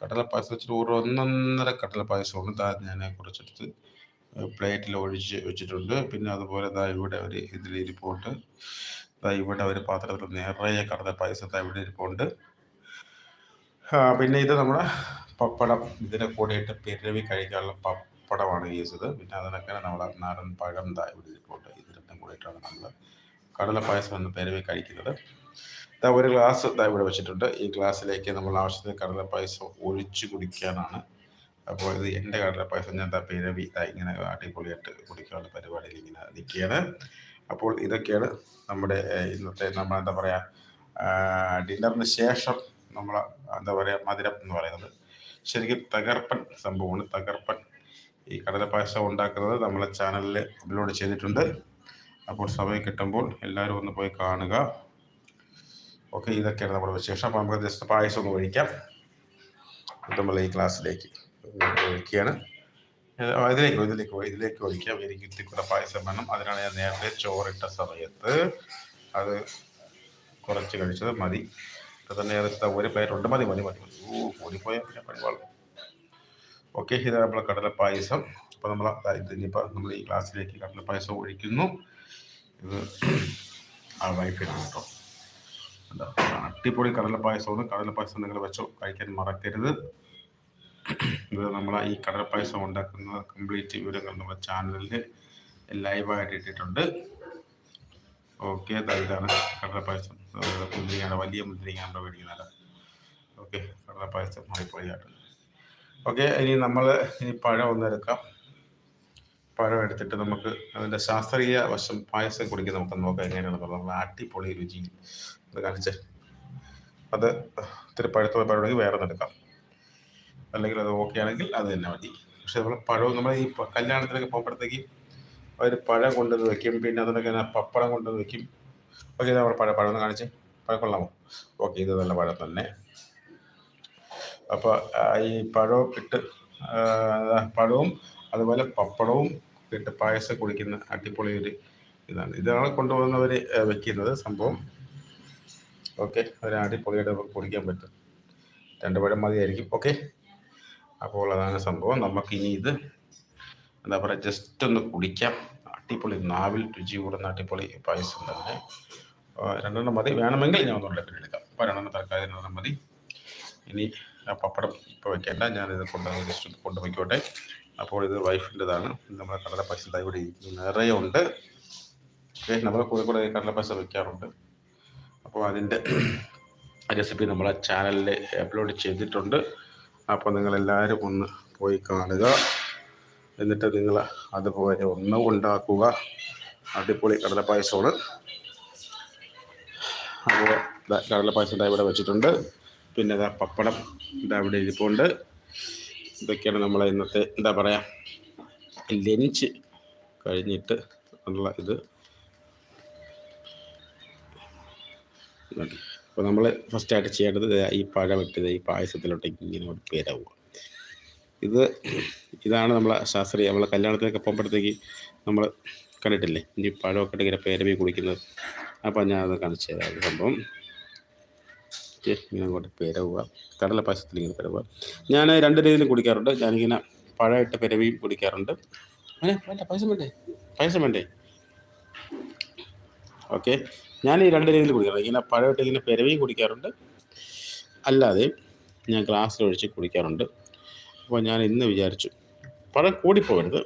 കടലപ്പായസം വെച്ചിട്ട് ഒരു ഒന്നൊന്നര കടലപ്പായസമാണ് താ ഞാൻ കുറച്ചെടുത്ത് പ്ലേറ്റിൽ ഒഴിച്ച് വെച്ചിട്ടുണ്ട്. പിന്നെ അതുപോലെ ദാ ഇവിടെ ഒരു ഇതിൽ ഇരിപ്പുണ്ട്. ദാ ഇവിടെ ഒരു പാത്രത്തിൽ നിറയെ കടലപ്പായസം ദാ ഇവിടെ ഇരിപ്പുണ്ട്. പിന്നെ ഇത് നമ്മുടെ പപ്പടം. ഇതിനെ കൂടിയിട്ട് പിരവി കഴിക്കാനുള്ള പപ്പടമാണ് ചെയ്തത് പിന്നെ അതിനൊക്കെ നമ്മുടെ നാടൻ പഴം ദാ ഇവിടെ ഇരിപ്പുണ്ട്. ഇത് കൂടിയിട്ടാണ് നമ്മൾ കടലപ്പായസം എന്ന് പിരവി കഴിക്കുന്നത്. ഒരു ഗ്ലാസ് ഇവിടെ വെച്ചിട്ടുണ്ട്. ഈ ഗ്ലാസ്സിലേക്ക് നമ്മൾ ആവശ്യത്തിന് കടലപ്പായസം ഒഴിച്ച് കുടിക്കാനാണ്. അപ്പോൾ ഇത് എന്റെ കടലപ്പായസം ഞാൻ പിരവി ഇങ്ങനെ അടിപൊളിയായിട്ട് കുടിക്കാനുള്ള പരിപാടിയിൽ ഇങ്ങനെ നിൽക്കുകയാണ്. അപ്പോൾ ഇതൊക്കെയാണ് നമ്മുടെ ഇന്നത്തെ നമ്മൾ എന്താ പറയുക ഡിന്നറിന് ശേഷം നമ്മൾ എന്താ പറയുക മധുരം എന്ന് പറയുന്നത്. ശരിക്കും തകർപ്പൻ സംഭവമാണ്. തകർപ്പൻ ഈ കടലപ്പായസം ഉണ്ടാക്കുന്നത് നമ്മളെ ചാനലിൽ അപ്ലോഡ് ചെയ്തിട്ടുണ്ട്. അപ്പോൾ സമയം കിട്ടുമ്പോൾ എല്ലാവരും ഒന്ന് പോയി കാണുക. ഓക്കെ ഇതൊക്കെയാണ് നമ്മുടെ വിശേഷം. അപ്പോൾ നമുക്ക് ജസ്റ്റ് പായസം ഒന്ന് ഒഴിക്കാം നമ്മൾ ഈ ക്ലാസ്സിലേക്ക് ഒഴിക്കുകയാണ്. ഇതിലേക്ക് ഇതിലേക്ക് ഇതിലേക്ക് ഒഴിക്കാം. എനിക്ക് ഇത്തിക്കൂടെ പായസം വേണം. അതിനാണ് ഞാൻ നേരത്തെ ചോറിട്ട സമയത്ത് അത് കുറച്ച് കഴിച്ചത്. മതി. ഇപ്പം തന്നെ ഒരു പേരുണ്ട്. മതി മതി മതി മതി. ഓ ഓടിപ്പോയാൽ പിന്നെ പരിപാടി. ഓക്കെ ഇത് നമ്മളെ പായസം. അപ്പോൾ നമ്മൾ ഇതിനിപ്പോൾ നമ്മൾ ഈ ക്ലാസ്സിലേക്ക് കടല പായസം ഒഴിക്കുന്നു. ഇത് ആ വൈഫിനാണ് കേട്ടോ. അടിപൊളി കടലപ്പായസമാണ് കടലപ്പായസം നിങ്ങൾ വെച്ചോ കഴിക്കാൻ മറക്കരുത്. ഇത് നമ്മൾ ഈ കടലപ്പായസം ഉണ്ടാക്കുന്ന കംപ്ലീറ്റ് വിവരങ്ങൾ നമ്മുടെ ചാനലിൽ ലൈവായിട്ട് ഇട്ടിട്ടുണ്ട്. ഓക്കെ ഇതാണ് കടലപ്പായസം മുന്തിരിങ്ങയുടെ വലിയ മുന്തിരിങ്ങ നമ്മൾ മേടിക്കുന്നത് ഓക്കെ കടലപ്പായസം മാറിപ്പോയി ഓക്കെ ഇനി നമ്മൾ ഇനി പഴം ഒന്ന് എടുക്കാം. പഴം എടുത്തിട്ട് നമുക്ക് അതിന്റെ ശാസ്ത്രീയ വശം പായസം കുടിക്കാൻ നമുക്ക് നോക്കാം എങ്ങനെയാണെന്ന് നമ്മൾ അടിപൊളി രുചി. അത് കാണിച്ച് അത് ഇത്തിരി പഴുത്ത പഴമെങ്കിൽ വേറെ എടുക്കാം. അല്ലെങ്കിൽ അത് ഓക്കെ ആണെങ്കിൽ അത് തന്നെ മതി. പക്ഷെ നമ്മൾ പഴവും നമ്മൾ ഈ കല്യാണത്തിനൊക്കെ പോകുമ്പോഴത്തേക്ക് അവർ പഴം കൊണ്ടുവന്ന് വെക്കും. പിന്നെ അതിനൊക്കെ പപ്പടം കൊണ്ടുവന്ന് വെക്കും. ഓക്കെ ഇത് നമ്മുടെ പഴം. പഴം കാണിച്ച്. പഴം കൊള്ളാമോ? ഓക്കെ ഇത് നല്ല പഴം തന്നെ. അപ്പോൾ ഈ പഴവും ഇട്ട് പഴവും അതുപോലെ പപ്പടവും ഇട്ട് പായസം കുടിക്കുന്ന അടിപൊളി ഒരു ഇതാണ്. ഇതാണ് കൊണ്ടുപോകുന്നവർ വെക്കുന്നത് സംഭവം. ഓക്കെ ഒരു അടിപൊളിയായിട്ട് നമുക്ക് കുടിക്കാൻ പറ്റും. രണ്ട് പഴം മതിയായിരിക്കും. ഓക്കെ. അപ്പോൾ അതാണ് സംഭവം. നമുക്കിനി ഇത് എന്താ പറയുക ജസ്റ്റ് ഒന്ന് കുടിക്കാം. അടിപൊളി നാവിൽ രുചി കൂടുന്ന അടിപൊളി പായസം തന്നെ. രണ്ടെണ്ണം മതി. വേണമെങ്കിൽ ഞാൻ ഒന്നുകൂടെ പിന്നെ എടുക്കാം. അപ്പോൾ രണ്ടെണ്ണം തൽക്കാലം രണ്ടെണ്ണം മതി. ഇനി ആ പപ്പടം ഇപ്പോൾ വെക്കേണ്ട. ഞാനിത് കൊണ്ടുവന്ന് ജസ്റ്റ് കൊണ്ടുപോയിക്കോട്ടെ. അപ്പോൾ ഇത് വൈഫിന്റെതാണ്. നമ്മുടെ കടലപ്പശ ഇവിടെ ഇരിക്കുന്നു. നിറയെ ഉണ്ട് നമ്മൾ കൂടെ കൂടെ കടലപ്പശ വെക്കാറുണ്ട്. അപ്പോൾ അതിന്റെ റെസിപ്പി നമ്മളെ ചാനലിൽ അപ്ലോഡ് ചെയ്തിട്ടുണ്ട്. അപ്പോൾ നിങ്ങളെല്ലാവരും ഒന്ന് പോയി കാണുക. എന്നിട്ട് നിങ്ങൾ അതുപോലെ ഒന്ന് ഉണ്ടാക്കുക. അടിപൊളി കടലപ്പായസമാണ്. അപ്പോൾ കടലപ്പായസം ഇവിടെ വെച്ചിട്ടുണ്ട്. പിന്നെ പപ്പടം ഇതാ ഇവിടെ ഇരിപ്പുണ്ട്. ഇതൊക്കെയാണ് നമ്മളെ ഇന്നത്തെ എന്താ പറയുക ലഞ്ച് കഴിഞ്ഞിട്ട് ഉള്ള ഇത്. അപ്പോൾ നമ്മൾ ഫസ്റ്റായിട്ട് ചെയ്യേണ്ടത് ഈ പഴം ഇട്ടത് ഈ പായസത്തിലോട്ടേക്ക് ഇങ്ങനെ ഒരു പേരാവുക. ഇത് ഇതാണ് നമ്മളെ ശാസ്ത്രീയ നമ്മളെ കല്യാണത്തിനൊക്കെ പോകുമ്പോഴത്തേക്ക് നമ്മൾ കണ്ടിട്ടില്ലേ? ഈ പഴമൊക്കെ ഇങ്ങനെ പേരവി കുളിക്കുന്നത്. അപ്പോൾ ഞാൻ അത് കാണിച്ചു തരാം. സംഭവം ഓക്കേ, ഇങ്ങനെ അങ്ങോട്ട് പെരവുക. കടല പായസത്തിൽ ഇങ്ങനെ പെരവുക. ഞാൻ രണ്ട് രീതിയിലും കുടിക്കാറുണ്ട്. ഞാനിങ്ങനെ പഴമായിട്ട് പെരവിയും കുടിക്കാറുണ്ട്. അങ്ങനെ വേണ്ട പായസം വേണ്ടേ? പായസം വേണ്ടേ? ഓക്കെ. ഞാൻ ഈ രണ്ട് രീതിയിൽ കുടിക്കാറുണ്ട്. ഇങ്ങനെ പഴമായിട്ട് ഇങ്ങനെ പെരവിയും കുടിക്കാറുണ്ട്. അല്ലാതെ ഞാൻ ഗ്ലാസ്സിൽ ഒഴിച്ച് കുടിക്കാറുണ്ട്. അപ്പോൾ ഞാൻ ഇന്ന് വിചാരിച്ചു പഴം കൂടിപ്പോകരുത്.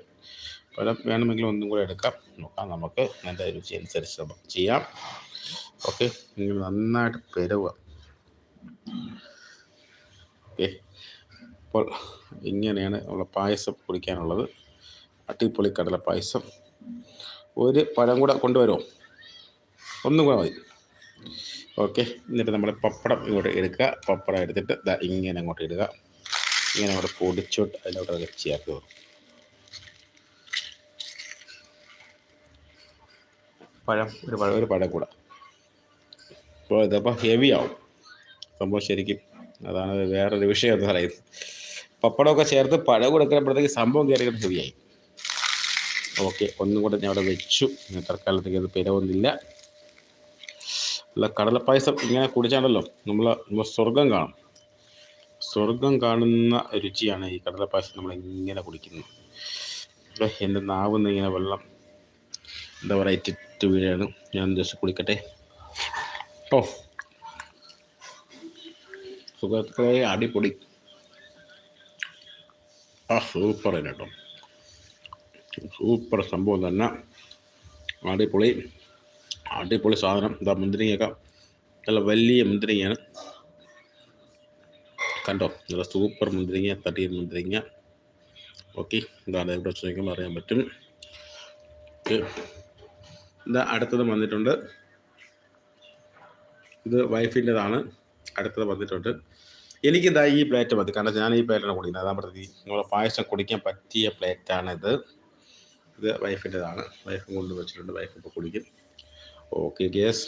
പഴം വേണമെങ്കിൽ ഒന്നും കൂടെ എടുക്കാം. നോക്കാം നമുക്ക് എന്റെ രുചി അനുസരിച്ച് നമുക്ക് ചെയ്യാം. ഓക്കെ. നിങ്ങൾ നന്നായിട്ട് പെരവുക. ഓക്കെ. അപ്പോൾ ഇങ്ങനെയാണ് നമ്മൾ പായസം കുടിക്കാനുള്ളത്. അട്ടിപ്പൊളി കടല പായസം. ഒരു പഴം കൂടെ കൊണ്ടുവരുമോ? ഒന്നും കൂടെ മതി. ഓക്കെ. എന്നിട്ട് നമ്മൾ പപ്പടം ഇങ്ങോട്ട് എടുക്കുക. പപ്പടം എടുത്തിട്ട് ദാ ഇങ്ങനെ അങ്ങോട്ട് ഇടുക. ഇങ്ങനെ അങ്ങോട്ട് പൊടിച്ചോട്ട് അതിലോട്ട് വെച്ചിയാക്കുക പഴം ഒരു പഴം. ഒരു പഴം കൂടെ. അപ്പോൾ ഇതപ്പോൾ ഹെവി ആവും. സംഭവം ശരിക്കും അതാണ് വേറൊരു വിഷയം എന്ന് പറയുന്നത്. പപ്പടമൊക്കെ ചേർത്ത് പഴം കൊടുക്കുമ്പോഴത്തേക്ക് സംഭവം കയറിയിട്ട് ഹെവിയായി. ഓക്കെ ഒന്നും കൂടെ ഞാൻ അവിടെ വെച്ചു. തൽക്കാലത്തേക്ക് അത് പിരവൊന്നില്ല അല്ല കടലപ്പായസം ഇങ്ങനെ കുടിച്ചാണല്ലോ നമ്മൾ നമ്മൾ സ്വർഗം കാണും. സ്വർഗം കാണുന്ന രുചിയാണ് ഈ കടലപ്പായസം നമ്മൾ ഇങ്ങനെ കുടിക്കുന്നത്. എന്റെ നാവുന്ന ഇങ്ങനെ വെള്ളം എന്താ പറയുക ഇറ്റിട്ട് വീഴാണ്. ഞാൻ ജസ്റ്റ് കുടിക്കട്ടെ. ഓ സുഖത്തിലെ അടിപൊളി. ആ സൂപ്പർ കേട്ടോ. സൂപ്പർ സംഭവം തന്നെ. അടിപൊളി. അടിപൊളി സാധനം. ഇതാ മുന്തിരിങ്ങയൊക്കെ. നല്ല വലിയ മുന്തിരിങ്ങയാണ്. കണ്ടോ? നല്ല സൂപ്പർ മുന്തിരിങ്ങ തട്ടിയ മുന്തിരിങ്ങ. ഓക്കെ ഇതാണ് ഇവിടെ വെച്ച് അറിയാൻ പറ്റും. ഇതാ അടുത്തത് വന്നിട്ടുണ്ട്. ഇത് വൈഫിന്റെതാണ് അടുത്തത് വന്നിട്ടുണ്ട്. എനിക്കിതാ ഈ പ്ലേറ്റ് മതി. കാരണം ഞാൻ ഈ പ്ലേറ്റാണ് കുടിക്കുന്നത്. അതാ പ്രതി നിങ്ങളെ പായസം കുടിക്കാൻ പറ്റിയ പ്ലേറ്റാണിത് ഇത്. വൈഫിന്റെതാണ് വൈഫ് കൊണ്ട് വെച്ചിട്ടുണ്ട്. വൈഫ് ഇപ്പോൾ കുടിക്കും. ഓക്കെ ഗ്യാസ്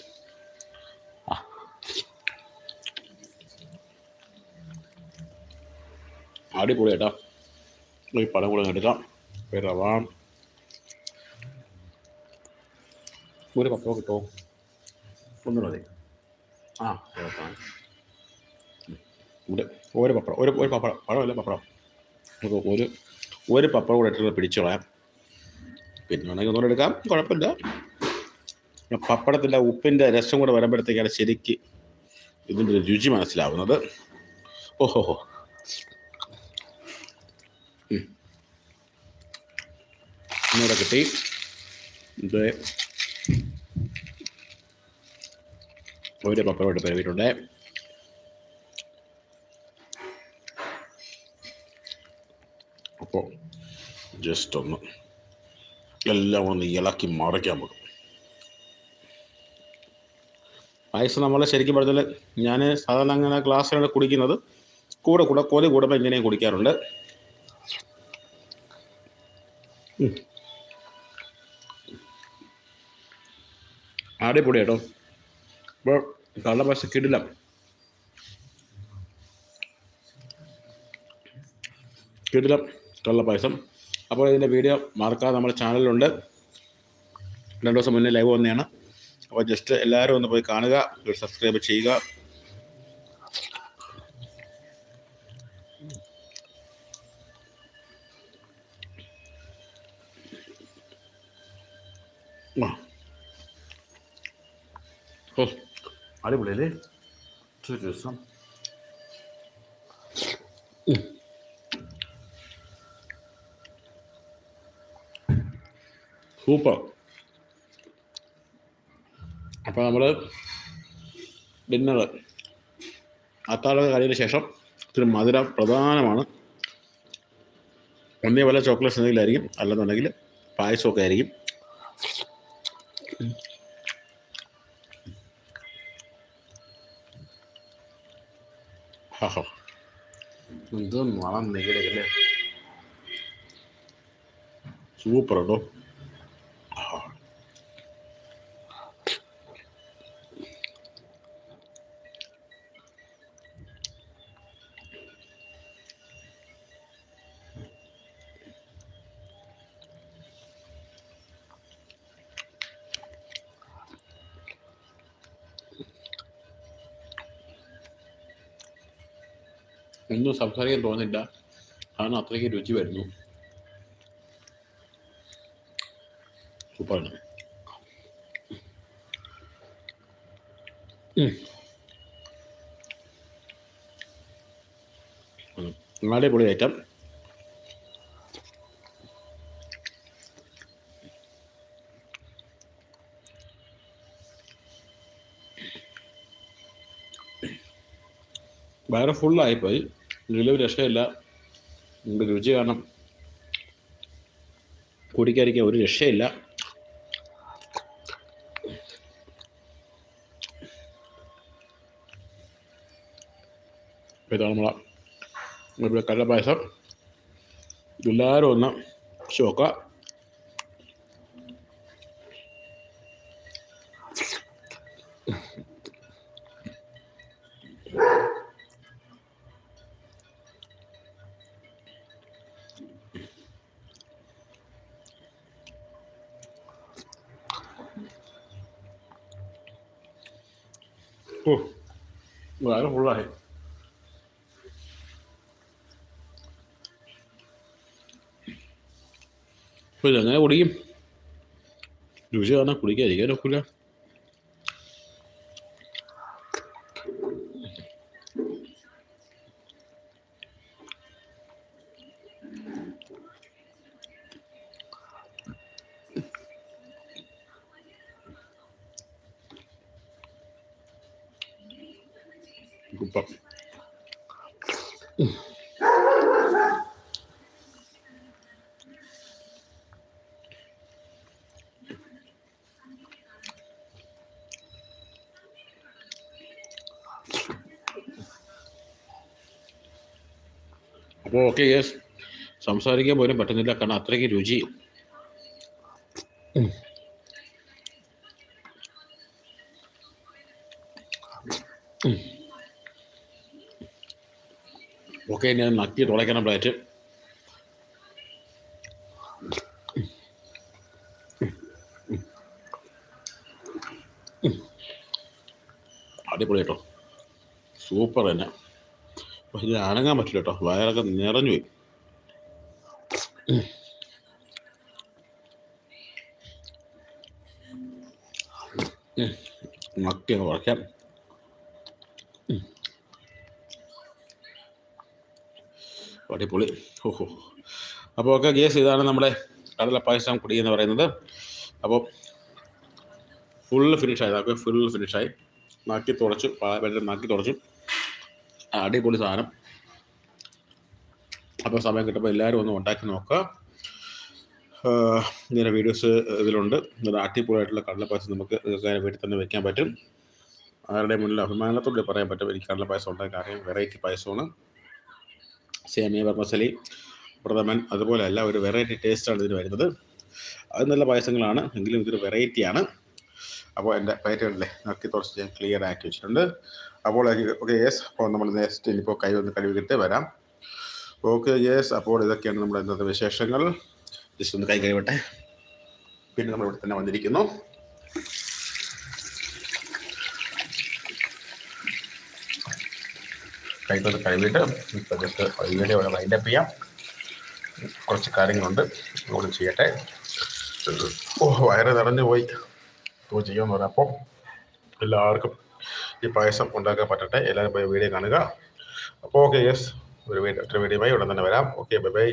അടിപൊളി കേട്ടോ ഈ പടം കൂടെ എടുക്കാം. റവ. ഒരു പപ്പോ കിട്ടോ? ഒന്നും മതി. ആ ഇവിടെ ഒരു പപ്പടം ഒരു ഒരു പപ്പടം പഴമല്ല പപ്പടം. നമുക്ക് ഒരു ഒരു പപ്പടം കൂടെ ഇട്ടിട്ട് പിടിച്ചു കളയാം. പിന്നെ വേണമെങ്കിൽ ഒന്നുകൂടെ എടുക്കാം. കുഴപ്പമില്ല. പപ്പടത്തിന്റെ ഉപ്പിന്റെ രസം കൂടെ വരുമ്പോഴത്തേക്കാണ് ശരിക്ക് ഇതിന്റെ ഒരു രുചി മനസ്സിലാവുന്നത്. ഓഹോ ഹോ. ഒന്നുകൂടെ കിട്ടി. ഇത്. ഒരു പപ്പടം എടുത്ത് തരുവിട്ടുണ്ട് അപ്പോൾ ജസ്റ്റ് ഒന്ന് എല്ലാം ഒന്ന് ഇളക്കി മറയ്ക്കാൻ പോകും പായസം നമ്മൾ ശരിക്കും പറഞ്ഞാൽ ഞാൻ സാധാരണ അങ്ങനെ ഗ്ലാസ്സിലാണ് കുടിക്കുന്നത് കൂടെ കൂടെ കോലി കൂടുമ്പോൾ ഇങ്ങനെയും കുടിക്കാറുണ്ട്. അടിപൊളി കേട്ടോ ഇപ്പോൾ കള്ളപ്പായസം കിടില്ല കിടില. കള്ളപ്പായസം അപ്പോൾ ഇതിന്റെ വീഡിയോ മറക്കാതെ നമ്മുടെ ചാനലിലുണ്ട്. രണ്ട് ദിവസം മുന്നേ ലൈവ് വന്നതാണ്. അപ്പോൾ ജസ്റ്റ് എല്ലാവരും ഒന്ന് പോയി കാണുക സബ്സ്ക്രൈബ് ചെയ്യുക. അടിപൊളിയല്ലേ? ചോദിച്ചു രസം. സൂപ്പർ അപ്പോൾ നമ്മൾ ഡിന്നർ അത്താഴ കാര്യത്തിന് ശേഷം ഇത്തിരി മധുര പ്രധാനമാണ്. ഒന്നേ വല്ല ചോക്ലേറ്റ്സ് എന്തെങ്കിലും ആയിരിക്കും അല്ലെന്നുണ്ടെങ്കിൽ പായസമൊക്കെ ആയിരിക്കും. എന്തോ മണം നെയ്യടക്കല്ലേ സൂപ്പർ കേട്ടോ. ഒന്നും സംസാരിക്കാൻ തോന്നില്ല. കാരണം അത്രയ്ക്ക് രുചി വരുന്നു. സൂപ്പറാണ്. അടിപൊളി ഐറ്റം. വയറ് ഫുള്ളായിപ്പോയി ഇതിലും രക്ഷയില്ല. നിങ്ങളുടെ രുചി കാരണം കുടിക്കാതിരിക്കാൻ ഒരു രക്ഷയില്ല. ഇതാണ് നമ്മളെ ഇവിടെ കടലപ്പായസം എല്ലാവരും ഒന്ന് ചോക്ക വേറെ ഫുള്ളായി ഇല്ല അങ്ങനെ കുടിക്കും രുചി കാണാൻ കുടിക്കാതിരിക്കാൻ ഒക്കില്ല കുപ്പം. അപ്പോൾ ഓക്കെ യെസ് സംസാരിക്കാൻ പോലും പറ്റുന്നില്ല. കാരണം അത്രയ്ക്ക് രുചി. ഓക്കെ ഞാൻ നക്കി തുളയ്ക്കണം പ്ലേറ്റ് അടിപൊളി കേട്ടോ സൂപ്പർ തന്നെ. പക്ഷെ ഇത് അനങ്ങാൻ പറ്റില്ല കേട്ടോ വയറൊക്കെ നിറഞ്ഞു പോയി. മക്കിയൊക്കെ കുറയ്ക്കാം അടിപൊളി. ഓഹോ അപ്പോൾ ഒക്കെ ഗേസ് ഇതാണ് നമ്മുടെ കടല പായസം കുടി എന്ന് പറയുന്നത്. അപ്പോൾ ഫുള്ള് ഫിനിഷായി അതൊക്കെ ഫുൾ ഫിനിഷായി നാക്കി തുടച്ചു. വെള്ളം നാക്കി തുടച്ചു. അടിപൊളി സാധനം. അപ്പോൾ സമയം കിട്ടുമ്പോൾ എല്ലാവരും ഒന്ന് ഉണ്ടാക്കി നോക്കുക. ഇങ്ങനെ വീഡിയോസ് ഇതിലുണ്ട്. ഇത് അടിപൊളിയായിട്ടുള്ള കടലപ്പായസം നമുക്ക് തീർച്ചയായും വീട്ടിൽ തന്നെ വെക്കാൻ പറ്റും. ആരുടെ മുന്നിൽ അഭിമാനത്തോടെ പറയാൻ പറ്റും. എനിക്ക് കടലപ്പായസം ഉണ്ടാക്കാൻ അറിയാം. വെറൈറ്റി പായസമാണ്. സേമിയ വർമ്മസലി പ്രഥമൻ അതുപോലെ അല്ല ഒരു വെറൈറ്റി ടേസ്റ്റാണ് ഇതിന് വരുന്നത്. അത് നല്ല പായസങ്ങളാണ് എങ്കിലും ഇതൊരു വെറൈറ്റിയാണ് അപ്പോൾ എന്റെ പേറ്റുകളല്ലേ നോക്കി തുറച്ച് ഞാൻ ക്ലിയർ ആക്കി വെച്ചിട്ടുണ്ട്. അപ്പോൾ ഓക്കെ യെസ് അപ്പോൾ നമ്മൾ നെക്സ്റ്റ് ഇനിയിപ്പോൾ കൈ ഒന്ന് കഴുകിയിട്ട് വരാം. ഓക്കെ യെസ് അപ്പോൾ ഇതൊക്കെയാണ് നമ്മുടെ ഇന്നത്തെ വിശേഷങ്ങൾ. ജസ്റ്റ് ഒന്ന് കൈ കഴിവട്ടെ പിന്നെ നമ്മൾ ഇവിടെ തന്നെ വന്നിരിക്കുന്നു. കൈ കഴിഞ്ഞിട്ട് ഇപ്പോൾ ജസ്റ്റ് വീഡിയോ ഇവിടെ വൈൻഡപ്പ് ചെയ്യാം. കുറച്ച് കാര്യങ്ങളുണ്ട്. അതുകൊണ്ട് ചെയ്യട്ടെ. ഓ വയറ് നിറഞ്ഞു പോയി. ഇപ്പോൾ ചെയ്യുമെന്ന് പറയാം അപ്പം എല്ലാവർക്കും ഈ പായസം ഉണ്ടാക്കാൻ പറ്റട്ടെ. എല്ലാവരും പോയി വീഡിയോ കാണുക. അപ്പോൾ ഓക്കെ യെസ് ഒരു വീഡിയോ ഒറ്റ വീഡിയോ ഉടൻ തന്നെ വരാം. Okay bye bye